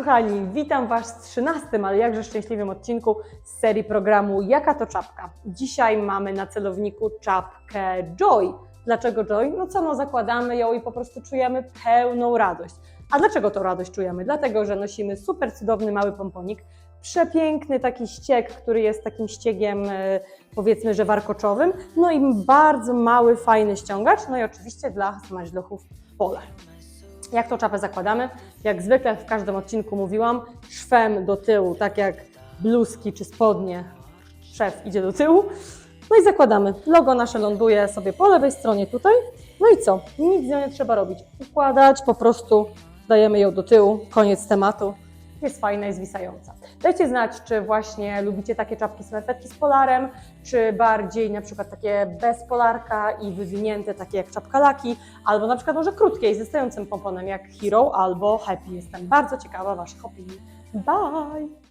kochani, witam Was w 13, ale jakże szczęśliwym odcinku z serii programu Jaka to czapka? Dzisiaj mamy na celowniku czapkę Joy. Dlaczego Joy? No co, no zakładamy ją i po prostu czujemy pełną radość. A dlaczego tą radość czujemy? Dlatego, że nosimy super cudowny mały pomponik, przepiękny taki ścieg, który jest takim ściegiem e, powiedzmy, że warkoczowym, no i bardzo mały, fajny ściągacz, no i oczywiście dla smaźlochów polar. Jak tą czapę zakładamy? Jak zwykle w każdym odcinku mówiłam, szwem do tyłu, tak jak bluzki czy spodnie, szef idzie do tyłu. No i zakładamy. Logo nasze ląduje sobie po lewej stronie tutaj. No i co? Nic z nią nie trzeba robić. Układać, po prostu dajemy ją do tyłu, koniec tematu. Jest fajna i zwisająca. Dajcie znać, czy właśnie lubicie takie czapki smerfetki z polarem, czy bardziej na przykład takie bez polarka i wywinięte, takie jak czapka laki, albo na przykład może krótkie i ze pomponem jak Hero albo Happy. Jestem bardzo ciekawa Waszych opinii. Bye!